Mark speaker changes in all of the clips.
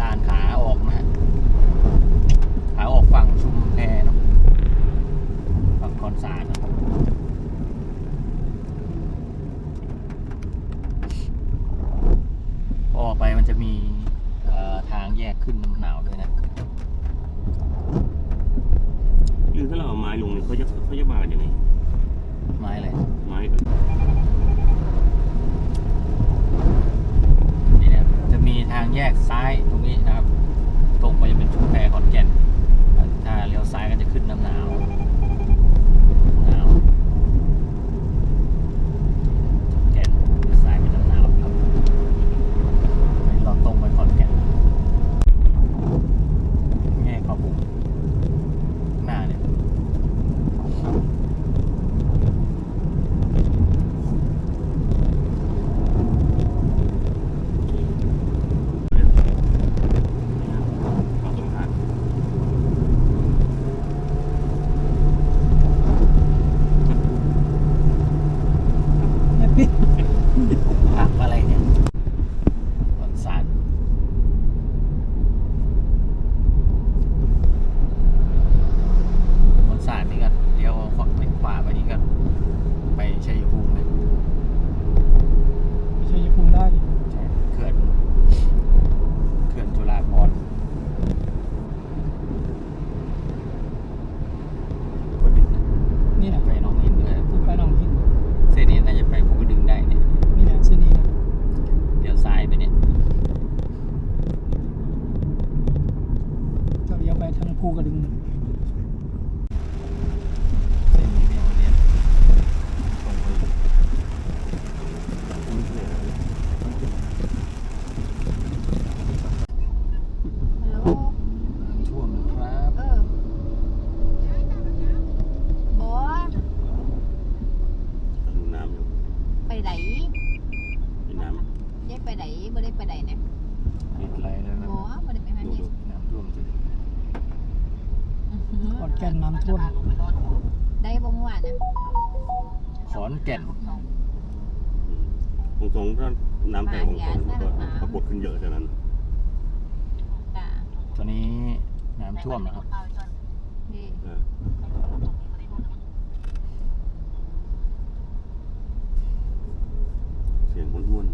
Speaker 1: ด่านขาออกนะฮะขาออกฝั่งชุมแพเนอะฝั่งคอนสารนะครับพอออกไปมันจะมีเอ่อทางแยกขึ้นน้ำหนาวด้วยนะ
Speaker 2: หรือถ้าเราเอาไม้ลงเนี่ยเขาจะเขาจะมากันยังไง
Speaker 1: ไม้อะไร ขอนแก่นตรง
Speaker 2: ตรงๆถ้าน้ำแตกของตรงๆก็ปรากฏขึ้นเยอะจากนั้น
Speaker 3: จ้า
Speaker 1: ตอนนี้น้ำท่วมนะครับ
Speaker 3: ที่
Speaker 2: เออเสียงห้วน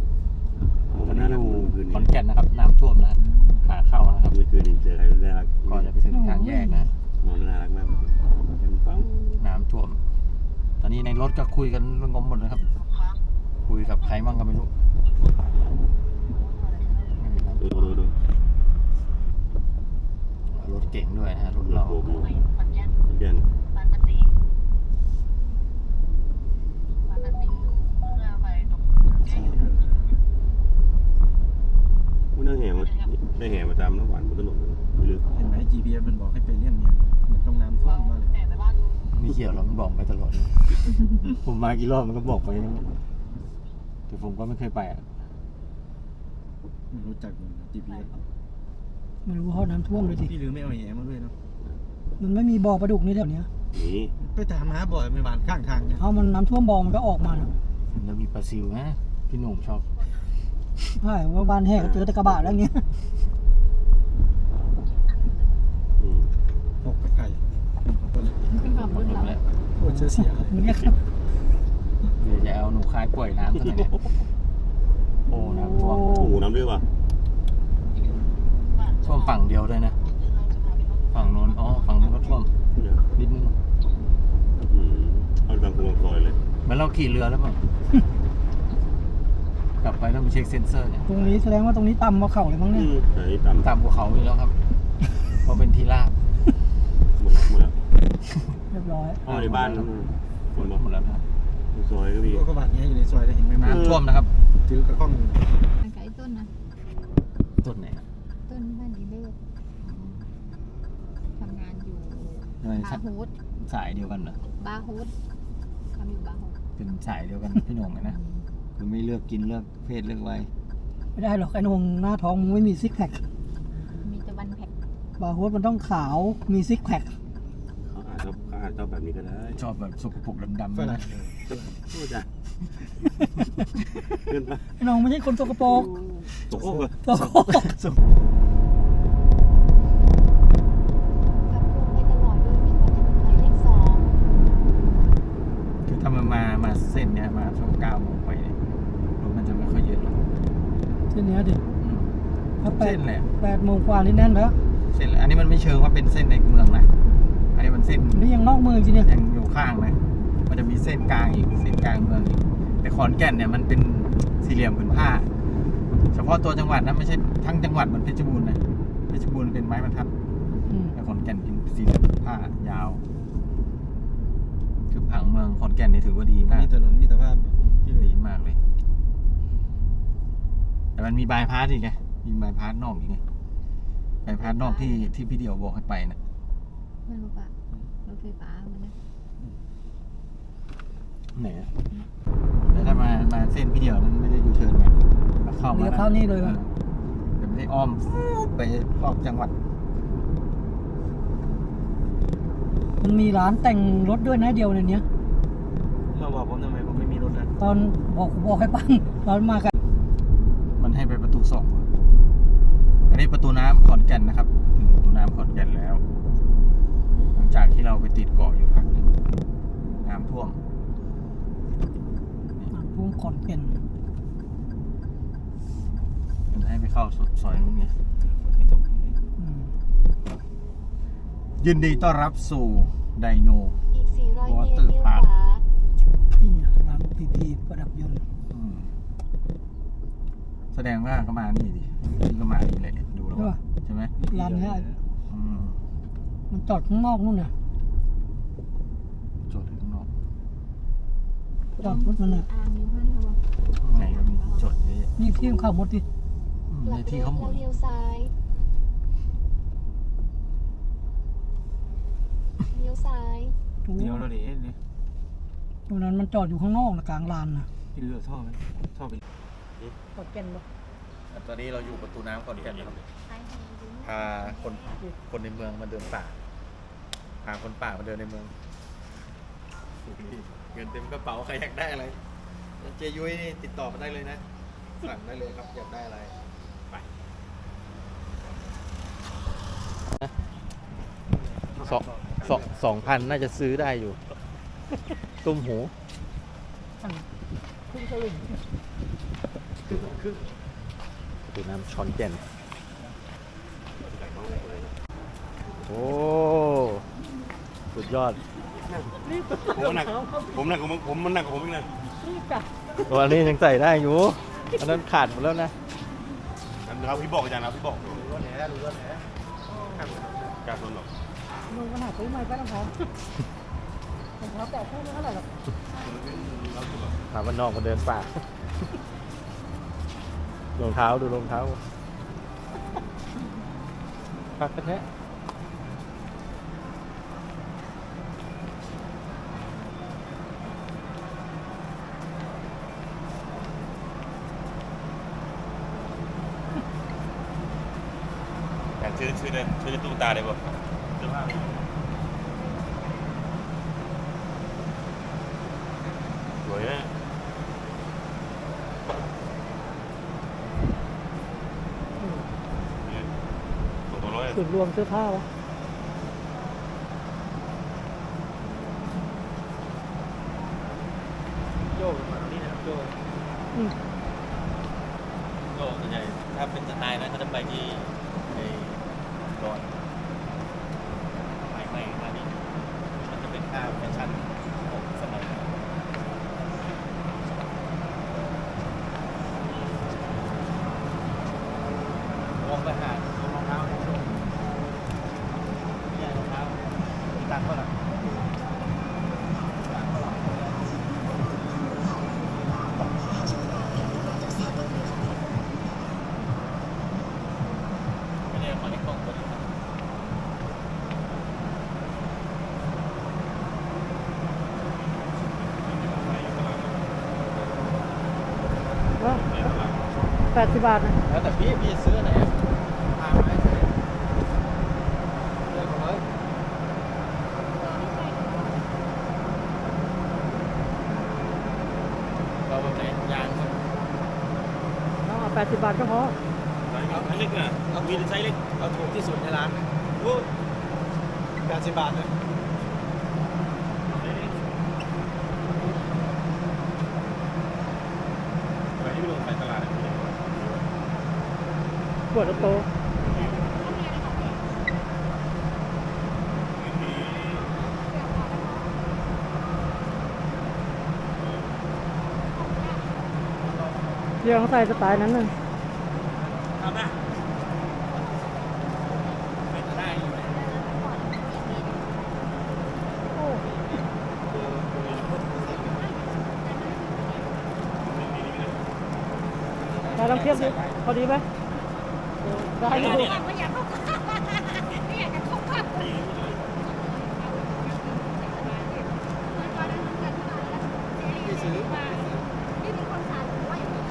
Speaker 2: ๆ
Speaker 1: ตอนนี้อยู่
Speaker 2: เมื่อคืน
Speaker 1: ขอน
Speaker 2: นี้
Speaker 1: แก่นนะครับ น้ำท่วมนะขาเข้านะครับ
Speaker 2: เมื่อคืนนี้เจอใครน่ารัก
Speaker 1: ก่อนจะไปถึงทางแยกนะ
Speaker 2: มองน่ารักมากเห็นฟัง
Speaker 1: น้ำท่วม ตอนนี้ในรถก็คุยกันเรื่องงมหมดเลยครับ คุยกับใครบ้างก็ไม่รู้ไม่มีน้ำ
Speaker 2: ดู
Speaker 1: ท่วม
Speaker 2: ดูดู
Speaker 1: รถเก่งด้วยนะฮะรถเรา
Speaker 2: โบกอยู่เย็นมันได้แห่มาได้แห่มาตามน้ำหวานบนถนนเลยไม่ลึก
Speaker 4: เห็นไหม GPS มันบอกให้ไปเลี่ยงเนี่ย เหมือนต้องน้ำท่วมมาเลย
Speaker 1: ไม่เกี่ยวเรามันบอกไปตลอด ผมมากี่รอบมันก็บอกไปนะแต่ผมก็ไม่เคยไปอะ
Speaker 4: ไม่รู้จักเหมือน GPS
Speaker 5: ไม่รู้เขาน้ำท่วมเลยดิ
Speaker 4: พี่ลืมไม่เอาแหมาด้วยเนาะ
Speaker 5: มันไม่มีบ่อปลาดุกนี่แถวเนี้ย
Speaker 2: นี่
Speaker 4: ไปตามหาบ่อยไม่บานข้างทางเนี่ย
Speaker 5: เอามันน้ำท่วมบ่อมันก็ออกมานะ
Speaker 1: มันจะมีปลาซิวนะพี่หนุ่มชอบ
Speaker 5: ใช่ว่าบ้านแหกเจอแต่กระบะแล้วเนี้ย
Speaker 2: อืม
Speaker 4: หกกับไก่ขอโทษนะ
Speaker 3: เป็นความบุญ
Speaker 1: หม
Speaker 3: เรา
Speaker 1: ดแล้ว
Speaker 4: โคตรเสียเลย
Speaker 5: มันเรียกครับ
Speaker 1: เดี๋ยวจะเอาหนูคายป่วยน้ำซะหน่อยเนี่ยโอ้น้ำท่วม
Speaker 2: โอ้โหน้ำด้วยว่ะ
Speaker 1: ท่วมฝั่งเดียวด้วยนะ ฝั่งโน้นอ๋อฝั่งโน้นก็ท่วม
Speaker 2: เนี่ย
Speaker 1: นิดนึง
Speaker 2: อืมเอาตามถนนซอยเลย
Speaker 1: เหมือนเราขี่เรือแล้วเปล่ากลับไปต้องไปเช็คเซ็นเซอร์เนี่ย
Speaker 5: ตรงนี้แสดงว่าตรงนี้ต่ำกว่าเขาเลยมั้ง
Speaker 2: อื
Speaker 5: เนี่ย
Speaker 2: มแต่นี่ต่ำ
Speaker 1: ต่ำกว่าเขาอยู่แล้วครับ เพราะเป็นที่ราบ
Speaker 2: หมดแล้วหมดแล้ว
Speaker 5: เรียบร้อย
Speaker 2: พ่อในบ้านฝน
Speaker 1: หมดแล้วนะครับ
Speaker 2: ซอยก็มี
Speaker 4: ก็บาดเนี้ยอยู่ในซอยได้เห็นไหมมา
Speaker 1: น้ำท่วมนะครับ
Speaker 4: ถือกระข้องอยู่
Speaker 3: มันไก่ต้นนะ
Speaker 1: ต้นไหน
Speaker 3: ต้นบ้านดีเลิศทำงานอยู่
Speaker 1: ทำไม
Speaker 3: บาร์ฮูด
Speaker 1: สายเดียวกันเหรอบา
Speaker 3: ร์ฮูดทำอยู่บาร์ฮูด
Speaker 1: เป็นสายเดียวกันพี่หนุ่มเลยนะคือไม่เลือกกินเลือกเพศเลือกวัย
Speaker 5: ไม่ได้หรอกไอ้นงหน้าท้องมึงไม่มีซิกแพค
Speaker 3: มีแต่วันแพ็ค
Speaker 5: บาร์โฮสมันต้องขาวมีซิกแพค
Speaker 2: เขาอาจจะเขาอาจจะแบบนี้ก็ได้
Speaker 1: ชอบแบบสกปรกดำๆ
Speaker 4: ฝรั่
Speaker 1: นะ
Speaker 4: ง
Speaker 2: โอ้จ้ะเกินไป
Speaker 5: ไอ้น้องไม่ใช่คนสกปรก
Speaker 2: ตกโอ้ย
Speaker 5: สกปรก
Speaker 3: ขับตรงไปตลอดโดยไม่ควรถนนหมายเลขสอง
Speaker 1: คือถ้ามันมามาเส้นเนี้ยมาช่วงเก้าโมงไปเนี่ยรถมันจะไม่ค่อยเยอะหรอก
Speaker 5: เส้นเนี้ยดิ
Speaker 1: อืม
Speaker 5: ถ้าแป
Speaker 1: เส้
Speaker 5: ด
Speaker 1: นแหละ
Speaker 5: แปดโมงกว่านี่แน่นแล้ว
Speaker 1: เส้นแหละอันนี้มันไม่เชิงว่าเป็นเส้นในเมืองนะ อันนี้มันเส้น
Speaker 5: นี่ยังนอกเมืองจริงเนี่ย
Speaker 1: ยังอยู่ข้างนะมันจะมีเส้นกลางอีกเส้นกลางเมืองอีกแต่ขอนแก่นเนี่ยมันเป็นสี่เหลี่ยมผืนผ้า เฉพาะตัวจังหวัดนะไม่ใช่ทั้งจังหวัดเหมือนเพชรบูรณ์นะเพชรบูรณ์เป็นไม้บรรทัด
Speaker 5: อืม
Speaker 1: แต่ขอนแก่นเป็นสี่เหลี่ยมผืนผ้ายาวคือผังเมืองขอนแก่นนี่ถือว่าดีมาก
Speaker 4: มีถนนมีตรภาพที่
Speaker 1: ดีมากเลย แต่มันมีบายพาสอีกไงมีบายพาสนอกอีกไงบายพาสนอกที่ที่พี่เดียวบอกให้ไปนะ
Speaker 3: ไม่รู้ปะรถไฟฟ้ามันนะ
Speaker 1: ไหนอะแต่ถ้ามามาเส้นพี่เดียวนั้นไม่ได้ยูเทิร์นไงแล้วเข้ามา
Speaker 5: เลี้ยวเข้านี่เลย
Speaker 1: อ
Speaker 5: วะ
Speaker 1: อแต่ไม่ได้อ้อมฟู๊ดไปรอบจังหวัด
Speaker 5: มันมีร้านแต่งรถด้วยนะเดียวในเนี้ย
Speaker 4: มาบอกผมทำไมผมไม่มีรถนะ
Speaker 5: ตอนบอกบอกให้ปั้งตอนมากัน
Speaker 1: มันให้ไปประตูสองว่ะอันนี้ประตูน้ำขอนแก่นนะครับ ถึงประตูน้ำขอนแก่นแล้วหลัง จากที่เราไปติดเกาะอยู่พักหนึ่งน้ำท่วม
Speaker 5: พุ่งขอนเป็น
Speaker 1: มันให้ไปเข้าซอยนู้นไง
Speaker 4: ไม่ตก
Speaker 5: อืม
Speaker 1: ยินดีต้อนรับสู่ไดโน
Speaker 3: อีก400เมตร
Speaker 1: Water
Speaker 3: เลี้ยวข
Speaker 1: Park
Speaker 3: วา
Speaker 5: นี่ร้านพีพีประดับยนต์
Speaker 1: อืมแสดงว่าก็มานี่ดินี่ก็มานี่เลยเนี่ยดูแล้ว
Speaker 5: ใช่ป่ะ
Speaker 1: ใช่ไหม
Speaker 5: ร้านเนี้ย
Speaker 1: อืม
Speaker 5: มันจอดข้างนอกนู่นน่ะ
Speaker 1: จดอยู่ข้างนอก
Speaker 5: จอดรถมันน่ะ
Speaker 3: อ่างอยู่ห้างเขาบอก
Speaker 1: ข้างในก็มีที่จดเยอะแยะ
Speaker 5: นี่ที่ขับรถดิ
Speaker 1: อืม
Speaker 3: หลั
Speaker 1: ใน
Speaker 3: ก
Speaker 1: ที่
Speaker 3: เลี้ยว
Speaker 1: เขาหมุ
Speaker 3: แล้ว
Speaker 1: น
Speaker 3: เลี้ยวซ้ายเลี้ยวซ้าย
Speaker 4: เดี๋ยวเราเดี๋ยวเนี่ย
Speaker 5: ตรงนั้นมันจอดอยู่ข้างนอกนะกลางลานนะ
Speaker 4: พี่เรือท่อไหมท่อไป
Speaker 5: ขอนแก่นปะ
Speaker 1: ตอนนี้เราอยู่ประตูน้ำขอนแก่นนะครับ
Speaker 3: ซ้ายแหงอยู่
Speaker 1: พาคนคนในเมืองมาเดินป่า พาคนป่ามาเดินในเมือง เงินเต็มกระเป๋าใครอยากได้อะไรเจยุ้ยนี่ติดต่อมาได้เลยนะ สั่งได้เลยครับอยากได้อะไร ไปสองสองสองพันน่าจะซื้อได้อยู่ ตุ้มหู
Speaker 5: ครึ่งสลึง
Speaker 1: ประตูน้ำช้อนแก่นโอ้สุด ยอด
Speaker 2: ผมหนักผมหนักกว่ามึงผมมันหนักกว่าผมอีกนะ
Speaker 1: ตัวอันนี้ยังใส่ได้อยู่ อันนั้นขาดหมดแล้วนะ
Speaker 2: นะครับพี่บอกอาจารย์นะพี่บอกรู้ว่าแหนรู้ว่าแหนการทนหรอก
Speaker 5: มึงปัญหาซื้อใหม่ไปรองเท้ารองเท้าแตะคู่ไม่เท่าไหร่หรอก
Speaker 1: ถามว่านอกมาเดินป่ารองเท้าดูรองเท้าพักกันแท้
Speaker 2: อ ซื้อซื้อได้ซื้อได้ตู้ตาได้ป่ะเสื้อผ้าสวยนะเนี่ยสองตัวร้อย
Speaker 5: จุดรวมเสื้อผ้าวะ
Speaker 1: โยกมานี่นะครับโยก
Speaker 5: อืม
Speaker 1: โยกส่วนใหญ่ถ้าเป็นสไตล์นะเขาจะไปที่ไอ้ ด แปดสิบบาทนะแล้วแต่พี่พี่ซื้ออะไพามาให้ซื้อเลือกเลยเราใจยางครับ
Speaker 5: เอาแปดสิบบาท
Speaker 1: ก็พอเอาอัน
Speaker 3: เล็
Speaker 5: กอะ
Speaker 2: เอามีไซส์เล็ก
Speaker 1: เอาถูกที่สุดในร้านโอ้แปดสิบบาทเลย
Speaker 5: วดโตเดี๋ยวเขาใส่สไตล์นั้นน่ะ
Speaker 2: ทำนะไม่ได้อยู่
Speaker 5: ได้ลองเทียบดิพอดีไหม เออได้อยู่
Speaker 3: ไม่อยากเข้าไม่อยากจะเข้าข้างที่ซื้อมาที่มีคนขายว่าอย่างนี้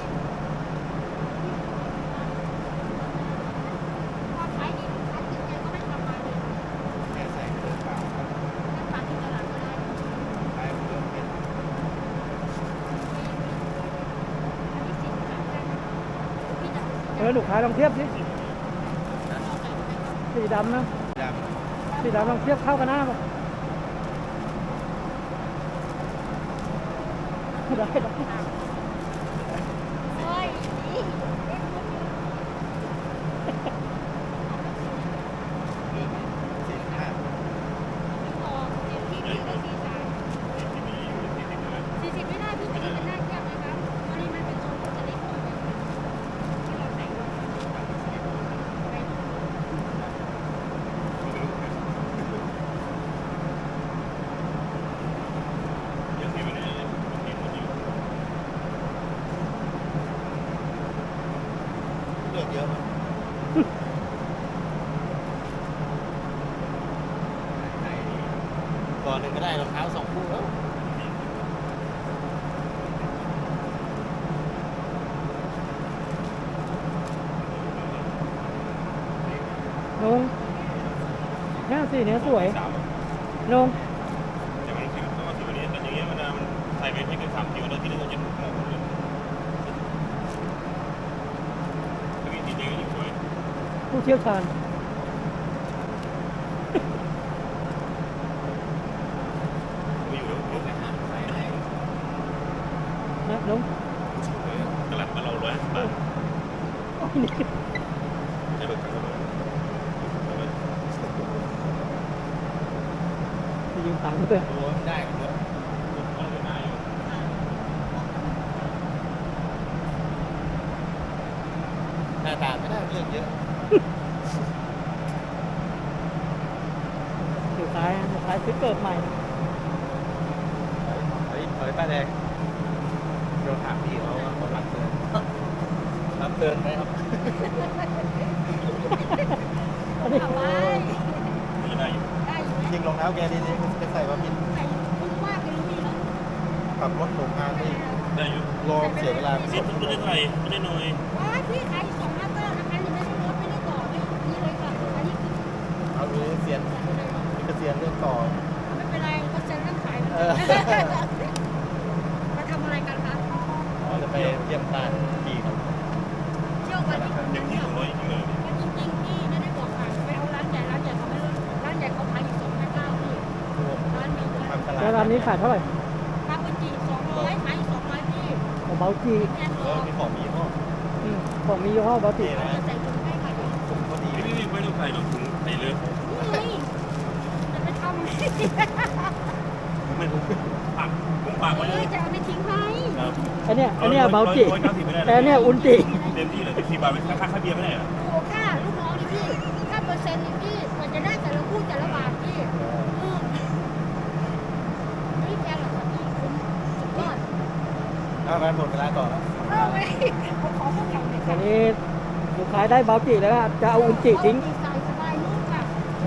Speaker 3: พอขายดีขายดีแกก็ไม่ทำมาเลย
Speaker 1: แค่ใส่เปลือกเปล่า
Speaker 3: นั่นฝากที่ตลาดก็ได้
Speaker 1: ใส่เปลือกเป็น
Speaker 3: อันนี้สินค้าได้พี่จะ
Speaker 5: เออลูกค้าลองเทียบสิสี ดำนะ
Speaker 1: ด
Speaker 5: สีดำลองเทียบเข้ากันหน้าป่ะได้ได้
Speaker 3: โอ้ยนี่ำ
Speaker 1: สี่ห้า
Speaker 3: พอเดี๋ยวพี่พี่ได้สี่สามสี่สิบไม่ได้พี่จะเป็นหน้าเทียบนะคะเพราะนี่มันเป็นทรงโรตารี่ของมันที่เราแต่งลงไป
Speaker 2: ยังมีไม่ได้เลยมีคนอยู่
Speaker 1: เลือกเยอะมั้ยก่อนหนึ่งก็ได้รองเท้าสองคู่แล้ว
Speaker 5: ลงเนี่ยสีเนี้ยสวย
Speaker 2: สาม
Speaker 5: ลง
Speaker 2: แต่มันคือต้องถือวันนี้แต่อย่างเงี้ยมันมันใส่ไปให้เป็นสามคิวแล้วที่นี่ต้องจะหมดเลยทีเดียวอยู่สวย
Speaker 5: ผู้เชี่ยวชาญ
Speaker 2: ไม่อยู่แล้ว
Speaker 5: นะลง
Speaker 2: ตลาดมาเราร้อยบาท
Speaker 5: โอ้ยนี่
Speaker 2: ให้เบิกกันเลย
Speaker 5: จะยืมตังค์ด้วย
Speaker 1: รวมได้กันเยอะห น้าตาไม่ได้เลือกเยอะ
Speaker 5: ถือซ้ายนะซ้ายซื้อเกิดใหม่
Speaker 1: เฮ้ยถอยป้าแดงเราถามพี่เขาว่าเขารับเตือนรับเตือนไหมครับ
Speaker 5: อันนี้
Speaker 3: เอาไว้
Speaker 2: ไม่ได้อยู่
Speaker 3: ได้อยู่นะ
Speaker 1: ยิงรองเท้าแกดีๆไปใส่ว่าผิด
Speaker 3: ใส่คุ้มมากเลยลูกพี่เนาะ
Speaker 1: ขับรถหลงทางไปอีก
Speaker 2: ได้อยู่
Speaker 1: รอเสียเวลาไป
Speaker 2: นิดไม่ได้เท่าไหร่ไม่ได้น้อย
Speaker 3: ว้ายพี่ขาย มาทำอะไรกันคะ
Speaker 1: เราจะไปเยี่ยมตาดีครับ
Speaker 3: เที่ยวกันที่
Speaker 2: เต็มที่สองร้อยจริงเลย
Speaker 3: ก็จริงๆพี่ไม่ได้บอกค่ะไปเอาร้านใหญ่ร้านใหญ่เขาไม่ลดร้านใหญ่เขาขายอยู่สองห้าเก้าพี่
Speaker 1: รวม
Speaker 3: ร้านเดียวกัน
Speaker 1: ทำตลาด
Speaker 5: แล้วร้านนี้ขายเท่าไหร่
Speaker 3: ปลาปุจิสองร้อยขายอยู่สองร้อยพี่
Speaker 5: ของเบาจี
Speaker 3: แกง
Speaker 1: เอ
Speaker 3: รอ
Speaker 1: อมีของมีห้อ
Speaker 5: อืมของมียี่ห้อเบาจี
Speaker 1: เท่นะ
Speaker 3: จะใส่ถุงให้ค่ะเดี๋ยว
Speaker 1: ถุงก็ดี
Speaker 2: ไม่ได้ไม่ต้องใส่หรอกถุงใส่เลย
Speaker 3: นี่จะไปทำ
Speaker 2: ไม่ผมปากผมปากไว้
Speaker 3: เอ
Speaker 2: เล
Speaker 3: อยจะเอาไปทิ้งให้
Speaker 2: ครับ
Speaker 5: อันเนี้ยอันเนี้ยเบาจี
Speaker 2: ร้อยเก้าสิบไม่ได้
Speaker 5: แต่อันเนี้ยอุนจิ
Speaker 2: เต็มที่เลยสิบบาทไม่ค่าค่าเบียร์ไม่ได้เหรอ
Speaker 3: โอ้ค่าลูกน้องนี่พี่ค่าเปอร์เซ็นต์นี่พี่กว่าจะได้แต่ละคู่แต่ละบาทพี่เออไม่แพงหรอกค่ะพี่คุ้มสุดยอด
Speaker 1: เอาไปหมดเวลาต่อแล้ว
Speaker 3: เออไม่ผมขอพวกเราเลย
Speaker 5: อั
Speaker 3: ค่ะ
Speaker 5: นนี้ลูกค้าได้เบาจีแล้วก็จะเอาอุนจิทิ้ง
Speaker 3: ดีไซน์สบายนุ่มค่ะ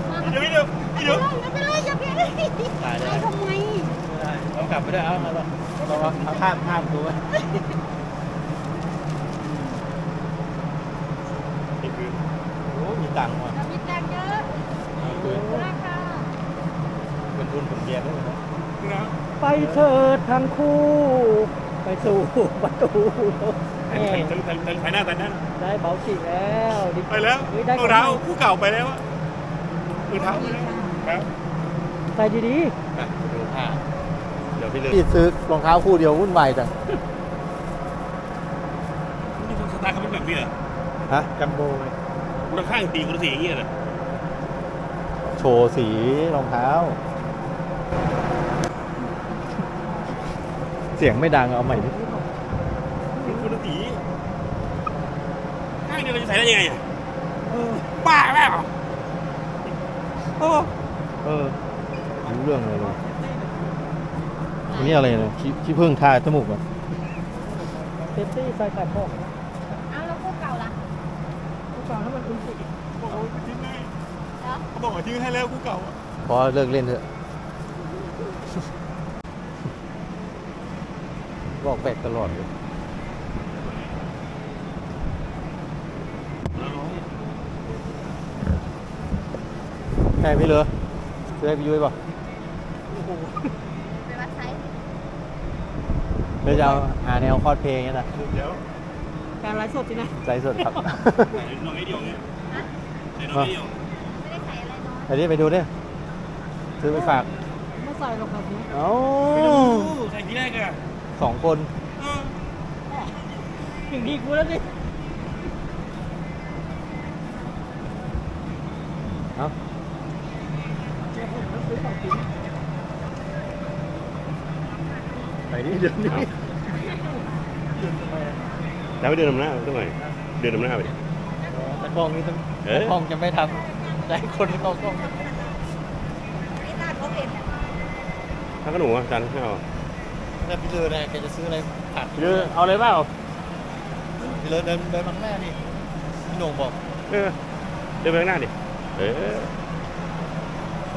Speaker 3: มา
Speaker 2: เดี๋ยวเดี๋ยวเดี๋ยว
Speaker 3: ไม่เป็นไรอย่าเพี้ยนเลยไปทำไม
Speaker 1: ไม่ได้ต้อง กลับไปด้วยเอาเอาเราเราเอาข้ามข้ามดูไว้
Speaker 2: นี่คือ
Speaker 1: โอ้มีตังค์ว่ะ
Speaker 3: เรามีแรงเยอะ
Speaker 1: เอาเลย
Speaker 3: ราคา
Speaker 1: เป็นทุนผมเรียนด้วยนะ
Speaker 2: นะ
Speaker 5: ไปเถิดทั้งคู่ ไปสู่ประตู
Speaker 2: ถ่ายถ่ายถ่ายถ่ายถ่ายหน้าถ่ายหน้า
Speaker 5: ได้เบาจิแล้วดิ
Speaker 2: ไปแล้ว
Speaker 5: เฮ้ยได้
Speaker 2: รองเท้าคู่เก่าไปแล้วอะรองเท้าไปแล้วครับ
Speaker 5: ใส่ดี
Speaker 4: ดูผ้าเดี๋ยวพี่ลืม
Speaker 1: พี่ซื้อรองเท้าคู่เดียววุ่นวายจัง
Speaker 2: นี่สไตล์เขาเป็นแบบนี้เหรอ
Speaker 1: ฮะ
Speaker 4: จัมโบ้ไหม
Speaker 2: คนละข้างตีคนละสีอย่างเงี้ยเหรอ
Speaker 1: โชว์สีรองเท้า เสียงไม่ดังเอาใหม่ดิ
Speaker 2: คนละสีข้างเดียวเราจะใส่ได้ยังไงอะบ้าเปล่าโอ้
Speaker 1: เออรู้เรื่องเลยเลยอั นนี้อะไรเนี่ยขี้ขี้ผึ้งทาจมูกอะ
Speaker 5: ๆเซฟตี้ใส่แต่พอก
Speaker 3: เอาแล้วพวกเก่าล่ะ
Speaker 5: ทุกครั้งให้มันอุ้มสิ
Speaker 2: บอกเอาไปทิ้งให้
Speaker 3: เหรอ
Speaker 2: เขาบอกว่าทิ้งให้แล้วคู่เก่าอะ
Speaker 1: พอเลิกเล่นเถอะ บอกแปลกตลอดเลยแค่พี่เหลือซื้อให้พี่ยุ้ยป่ะ
Speaker 3: ไปวัดไซส์
Speaker 1: เดี๋ยวจะเอาหาแนวคอดเพลงนี้นะ
Speaker 2: เดี๋ยว
Speaker 5: การไลฟ์สดสินะ
Speaker 1: ใจสดครับ
Speaker 2: ใส่น้องไอ้เดียวเงี้ย
Speaker 3: ฮะ
Speaker 2: ใส่น้องไอ้เดียว
Speaker 3: ไม่ได้ใส่อะไรน้อย
Speaker 1: อันนี้ไปดูดิซื้อไปฝาก
Speaker 5: ไม่ใส่หรอกครับนี้
Speaker 1: เอ้า
Speaker 2: ไม่รู้ใส่ทีแรกอะ
Speaker 1: สองคน
Speaker 2: เออ
Speaker 5: ถึงดีกูแล้วสิ
Speaker 1: เอ้า
Speaker 5: เดี๋ยวผมต้องซื้อของกิน
Speaker 1: ไปดิ เดี๋ยวนี้
Speaker 2: แล้วไปเดินนำหน้าตรงไหนเดินนำหน้าไปดิ
Speaker 1: ตะกล้องนี่ต้อง
Speaker 2: เอ๊ะ
Speaker 1: ตะกล้องจะไม่ทำจะให้คนเข้ากล้อง
Speaker 3: ไอ้ตาเขาเป็นอะ
Speaker 2: ถ้าขนมอะจานข้าว
Speaker 1: ถ้าพี่เลือนะแกจะซื้ออะไรผัด
Speaker 2: เรือเอาอะไรเปล่า
Speaker 1: พี่เลือเดินเดินมาข้างหน้านี่พี่โหน่งบอก
Speaker 2: เออเดินไปข้างหน้าดิเออ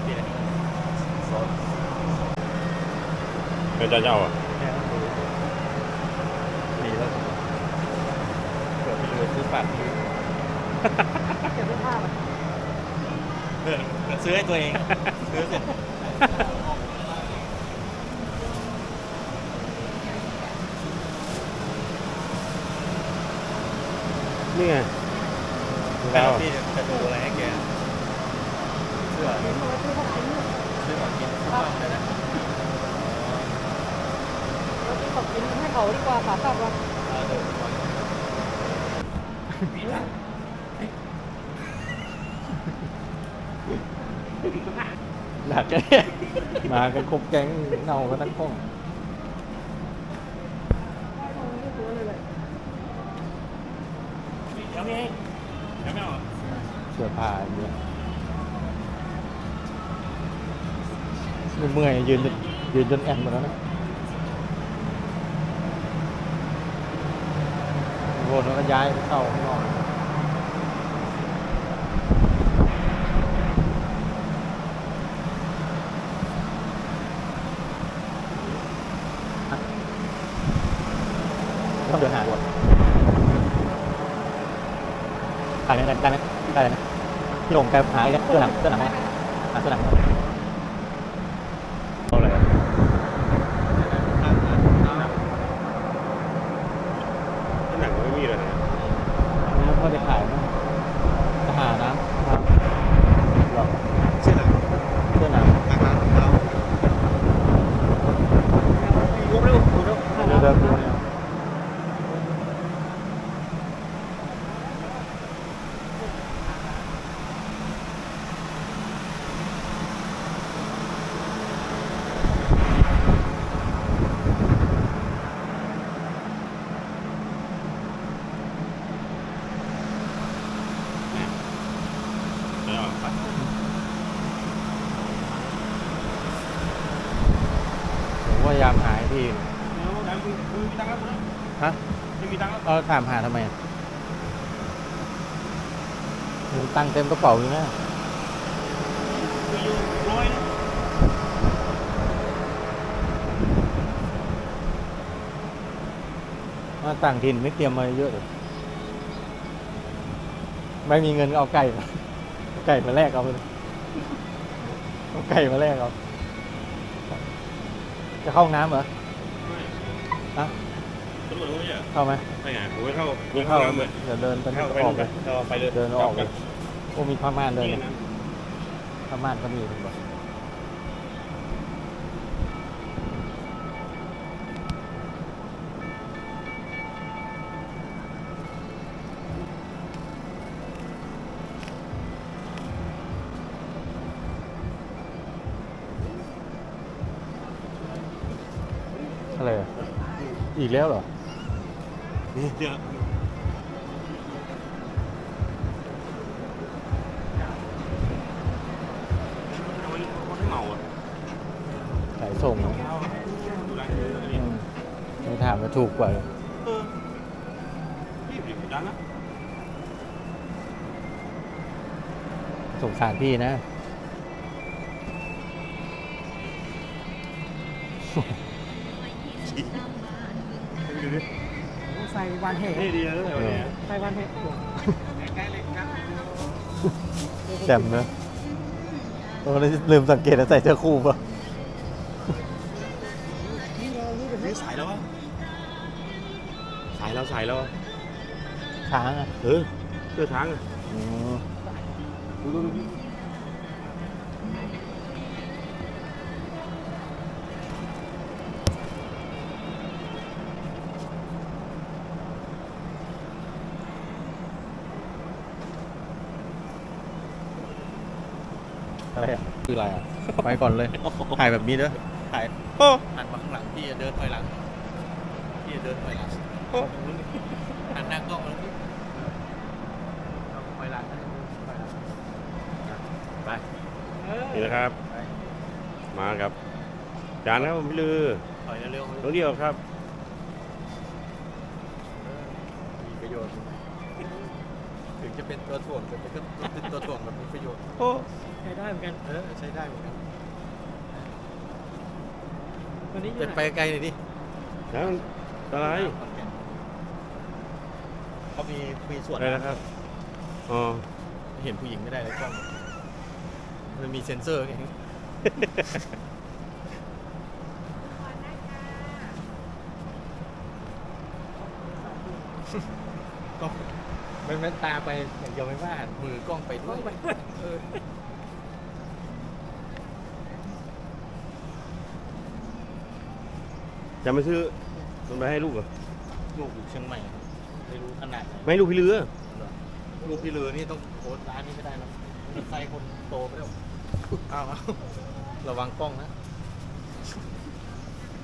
Speaker 1: นี่นะสอน
Speaker 2: เป็นจานเจ้าอะ
Speaker 1: แค่นั้นดูดีแล้วเผื่อพี่เลือซื้อผัดพี่
Speaker 5: เก็บไว้ผ้ามัน
Speaker 1: เลือซื้อให้ตัวเอง ซื้อเสร็จ
Speaker 2: นี่ไง
Speaker 1: ห
Speaker 5: นัก
Speaker 1: กัน
Speaker 5: เนี่
Speaker 1: ยมากันครบแก๊งเน่ากันทั้งห้อง
Speaker 5: ไม่ซื้อเลยเลย
Speaker 2: เดี๋ยวนี่เดี๋ยวไม่เอา
Speaker 1: เสื้อผ้าอย่างเงี้ยเมื่อยยืนจนยืนจนแอนหมดแล้วนะโวนแล้วก็ย้ายไปเข้าข้างนอก พี่หลงแกหายกแล้วเสื้อหนังเสื้อหนังไหมหาเสื้อหนัง
Speaker 2: เอาอะไร หนังไม่มีเลยนะ
Speaker 1: น้ำเขาไปขายมั้งจะหาน้ำครับหรอ
Speaker 4: เสื้อหนัง
Speaker 1: เสื้อหนัง
Speaker 4: ราคาของเรารวมเร็วรวมเร็ว
Speaker 1: เดี๋ยวเดินดูเนี่ยผมพยายามหาให้พี่อยู่ ฮะ
Speaker 2: ไม่มีตังค์แล้ว
Speaker 1: เราถามหาทำไมอะมีตังค์เต็มกระเป๋าอยู่นะ
Speaker 2: คืออยู่ร้อยนะ
Speaker 1: มาต่างถิ่นไม่เตรียมมาเยอะเลยไม่มีเงินก็เอาไก่มาเอาไก่มาแลกเอาไปเลยเอาไก่มาแลกเอาจะเข้าห้องน้ำเหรอ ฮะ
Speaker 2: ตำรวจเขาไม่ใช่เหรอ
Speaker 1: เข้าไหม
Speaker 2: ใช่ไงผมไม่เข้า
Speaker 1: ไม่เข้า
Speaker 2: เลย
Speaker 1: เดี๋ยวเดินไป
Speaker 2: เข้าไป
Speaker 1: ออก
Speaker 2: ไป
Speaker 1: เลย
Speaker 2: เราไปเลย
Speaker 1: เดินออกเลยโอ้มีผ้าม่านด้วย
Speaker 2: นี่
Speaker 1: นะ
Speaker 2: นะ
Speaker 1: ผ้าม่านก็มีคุณบอกอะไรอะอีกแล้วเหรอ
Speaker 2: นี่ เดี๋ยวทำไมเขาไม่เมาอะ
Speaker 1: สายส่ง
Speaker 2: ดูร้านนี้อันนี้
Speaker 1: ไม่ถามว่าถูกกว่า
Speaker 2: เออรีบรีบดังนะ
Speaker 1: สงสารพี่นะ
Speaker 5: วันเหตุ
Speaker 2: นี่ดีแล้วเลยวันนี้
Speaker 5: ใส่วันเหตุ
Speaker 1: แจ่มนะโอ้แล้วลืมสังเกตว่าใส่เสื้อคู่ป่ะ
Speaker 5: นี่เรานี่เป็น
Speaker 2: นี่สายแล้ววะสายแล้วสายแล้วอะ
Speaker 1: ช้างอะ
Speaker 2: เออเสื้อช้าง
Speaker 1: อะ คืออะไรอะไปก่อนเลย ถ่ายแบบนี้เด้อถ่าย
Speaker 2: โอ้
Speaker 1: หันมาข้างหลังพี่จะเดินถอยหลังพี่จะเดินถอยหลัง
Speaker 2: โอ้
Speaker 1: หันหน้ากล้องมาแล้วพี่ถอยหลังนะถอยหลังไป
Speaker 2: นี่นะครับ
Speaker 1: ไป
Speaker 2: มาครับจานครับผมพี่ลือ
Speaker 1: ถอยเร็วๆ
Speaker 2: น้องเดียวครับ
Speaker 1: มีประโยชน์ถึง จะเป็นตัวถ่วงแต่ก็เป็นตัวถ่วงแบบมีประโยชน์
Speaker 2: โอ้
Speaker 5: ใช้ได้เหมือนกัน
Speaker 1: เออใช้ได้เหมือนกัน
Speaker 5: วันนี้อยู่
Speaker 1: เป็น
Speaker 5: ไห
Speaker 1: ไป
Speaker 5: น
Speaker 1: ไกลหน่อยดิ
Speaker 2: แล้วอะไร
Speaker 1: เขามีมีส่วน
Speaker 2: อะไรนะครับ อ๋อ
Speaker 1: เห็นผู้หญิงไม่ได้เลยกล้อง มันมีเซ็นเซอร์ไงกล้อง มันมันตาไปอย่างเดียวไม่ว่ามือกล้องไปด้วยเออ
Speaker 2: จะมาซื้อมันไปให้ลูกเหรอ
Speaker 1: ลูกอยู่เชียงใหม่ไม่รู้ขนาดไหน
Speaker 2: ไม่ให้ลูกพี่เรือ
Speaker 1: ลูกพี่เลือนี่ต้องโพสต์ร้านนี้ไม่ได้นะมันใส่คนโตไปแล้วอ้าวเอาระวังกล้องนะ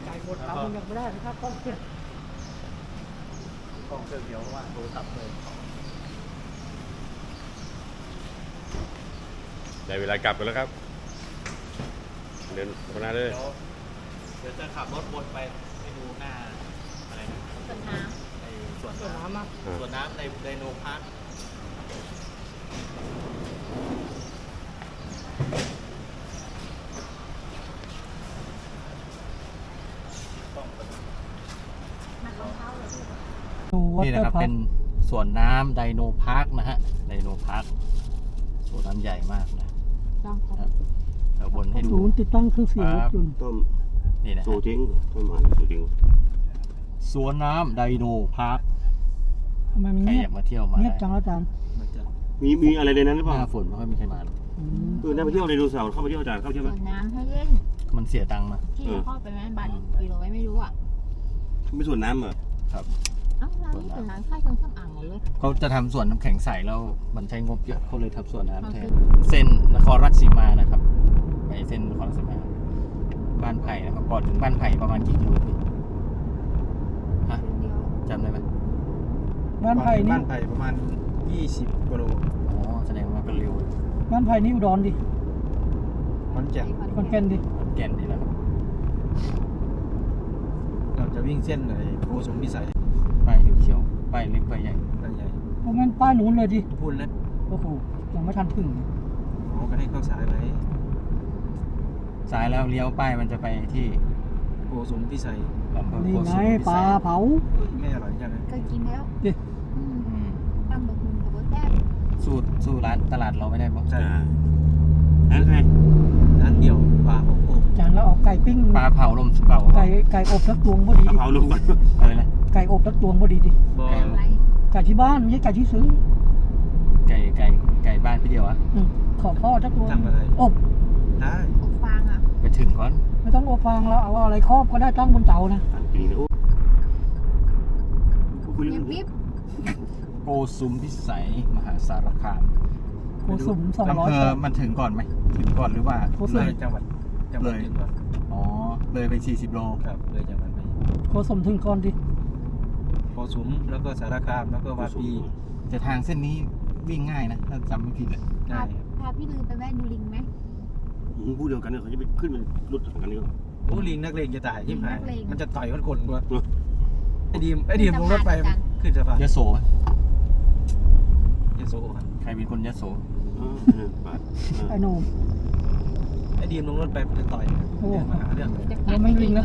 Speaker 5: ไก่กดเรายังไม่ได้นะครับต้องเปลี่ยน
Speaker 1: กล้องเครื่องเดียวเพราะว่าโทรศัพท์เลย
Speaker 2: ได้เวลากลับกันแล้วครับ เดินพนาเลย
Speaker 1: เดี๋ยวเดี๋ยวจะขับรถวนไปไปดูหน้าอะไรนะ
Speaker 3: ต้นน้
Speaker 1: ในสวน
Speaker 5: ส่วน
Speaker 1: น้
Speaker 5: น้ำอะ
Speaker 2: อ่าำ
Speaker 1: สวนน้ำในไดโนพาร์คนี่นะครับเป็นสวนน้ำไดโนพาร์คนะฮะไดโนพาร์คสวนน้ำใหญ่มากนะ
Speaker 5: ตั้งครับ
Speaker 1: เดี๋ยวบนให้ดู
Speaker 5: ศูนย์ติดตั้งเครื่องเสียงรถยนต์
Speaker 2: ต้ม
Speaker 1: นี่นะ
Speaker 2: โซ
Speaker 1: ฮะ
Speaker 2: ทิ้งต้มหวานโซทิ้ง
Speaker 1: สวนน้ำไดโนพาร์ค
Speaker 5: ทำไมมัน
Speaker 1: ใคร
Speaker 5: เงี
Speaker 1: อยยา
Speaker 5: บ
Speaker 1: กมาเที่ยวมา
Speaker 5: เงียบ
Speaker 1: ได้
Speaker 5: จังอาจารย์
Speaker 1: มันจะ
Speaker 2: มีมีอะไรในนั้นหรือ
Speaker 1: ห
Speaker 2: เปล่า
Speaker 1: น้าฝนไม่ค่อยมีใครมาหรอก
Speaker 5: อืม
Speaker 2: เออได้ไปเที่ยวไดโนเสาร์เข้าไปเที่ยวอาจารย์เข้าำเที่ยวไหม
Speaker 3: ส่วนน้ำให้เล่น
Speaker 1: มันเสียตังค์มา
Speaker 3: ที่เราเข้าไปไหมบัตรกี่ร้อยไม่รู้อะ
Speaker 2: ไม่ส่วนน้ำเหรอ
Speaker 1: ครับ
Speaker 3: เอ้าร้านนี้เป็นร้านค่ายเครื่องสำอางหมดเลย
Speaker 1: เขาจะทำสวนน้ำแข็งใสแล้วมันใช้งบเยอะเขาเลยทำสวนน้ำแทน
Speaker 3: โอเค
Speaker 1: เส้นนครราชสีมานะครับ ไปเส้นนครราชสีมา บ้านไผ่นะครับก่อนถึงบ้านไผ่ประมาณกี่กิโลพี่ฮะ
Speaker 3: เดียว
Speaker 1: จำได้ไหม
Speaker 5: บ้านไผ่นี่
Speaker 4: บ้านไผ่ประมาณ 20กิโล
Speaker 1: อ๋อแสดงว่าเป็นเร็ว
Speaker 5: บ้านไผ่นี่อุดรดิ
Speaker 4: ขอนแก่น
Speaker 5: คอนแก่นดิ
Speaker 1: ขอนแก่นนี่แหละครับ
Speaker 4: เราจะวิ่งเส้นไหนโกสมพิสัย
Speaker 1: ป้ายเขียวๆป้าย เล็กป้ายใหญ่
Speaker 4: ระใหญ่
Speaker 5: เพราะงั้นป้ายหนุนเลยดิ
Speaker 4: พูดแล้ว
Speaker 5: โอ้โหยังไม่ทันถึงเลย
Speaker 4: อ๋อก็ให้เข้าสายไป
Speaker 1: ซ้ายแล้วเลี้ยวป้ายมันจะไปที่
Speaker 4: โกสมพิสัย
Speaker 1: อำเภอ
Speaker 5: นี่
Speaker 1: โก
Speaker 5: ไง
Speaker 1: สุมพิ
Speaker 5: ปลา
Speaker 1: สัย
Speaker 5: เผา
Speaker 4: เฮ้ยไม่อร่อยจังเลย
Speaker 3: เคยกินแล้ว
Speaker 5: ดิ
Speaker 3: อืม
Speaker 1: อืม
Speaker 3: ตั้งบะคุงกับเบอร์แต้ม
Speaker 1: สู้สู้ร้านตลาดเราไม่ได้ปะ
Speaker 4: ใช่
Speaker 2: อ่าอันนั้นใคร
Speaker 4: ร้านเดียวปลาโอ้โห
Speaker 5: จานแล้วเอาไก่ปิ้ง
Speaker 1: ปลาเผาลมเก่า
Speaker 5: ไก่ไก่อบสักดวงพอดี
Speaker 2: เอาเผาลงก่อน
Speaker 1: อะไรนะ
Speaker 5: ไก่อบสักตัวพอดีดิ
Speaker 4: บอ
Speaker 3: ไก่อะไร
Speaker 5: ไก่ที่บ้านไม่ใช่ไก่ที่ซื้อ
Speaker 1: ไก่ไก่ไก่บ้านพี่เดียวอะ
Speaker 5: อืมขอพ่อสักตัว
Speaker 4: ทำอะไร
Speaker 5: อบ
Speaker 4: ได้
Speaker 3: อบฟางอะ
Speaker 1: ไปถึงก่อน
Speaker 5: ไม่ต้องอบฟางเราเอาอะไรครอบก็ได้ตั้งบนเตานะ
Speaker 2: ปีนี้โอ้คุย
Speaker 3: เนี
Speaker 2: เรื่
Speaker 3: ย
Speaker 2: อง
Speaker 3: ปิ๊บ
Speaker 1: โกสุมพิสัยมหาสารคาม
Speaker 5: โกสุมสองร้อ
Speaker 1: อำ
Speaker 5: ย
Speaker 1: เภอมันถึงก่อนไหมถึงก่อนหรือว่า
Speaker 5: โกสุ
Speaker 4: เล
Speaker 5: ม
Speaker 4: ยจังหวัดจังหวัด
Speaker 1: เลย
Speaker 4: อื่นก่อน
Speaker 1: อ๋อเลยไป40โล
Speaker 4: ครับเลยจังหวัดไป
Speaker 5: โกสุมถึงก่อนดิ
Speaker 4: โก สุมแล้วก็สารคามแล้วก็วาปี
Speaker 1: แต่ทางเส้นนี้วิ่งง่ายนะถ้าจำไม่ผิดเลย
Speaker 4: ได้
Speaker 3: พาพาพี่ลือไปแวะดูลิงไหม
Speaker 2: พูดเดียวกันเนี่ยเขาจะไปขึ้นเป็นรถกันนี่ก็
Speaker 4: โอ้ลิงนักเลงจะตายยิ่งหาย
Speaker 3: นักเลง
Speaker 4: มันจะต่อยคนคนกว่า
Speaker 2: เออ
Speaker 4: ไอ้ดีมไอ้ดีมลงรถไป
Speaker 3: สะพาน
Speaker 4: ขึ้นสะพาน
Speaker 1: ยโสไหม
Speaker 4: ยโส
Speaker 1: ใครเป็นคนยโส
Speaker 2: เออเออบาทเออ
Speaker 5: ไอ้หนุ่ม
Speaker 4: ไอ้ดีมลงรถไปมันจะต่อย
Speaker 5: โอ้
Speaker 4: เรื่องมาหาเรื่อง
Speaker 3: จะ
Speaker 5: แล้วไม่ลิงแล้ว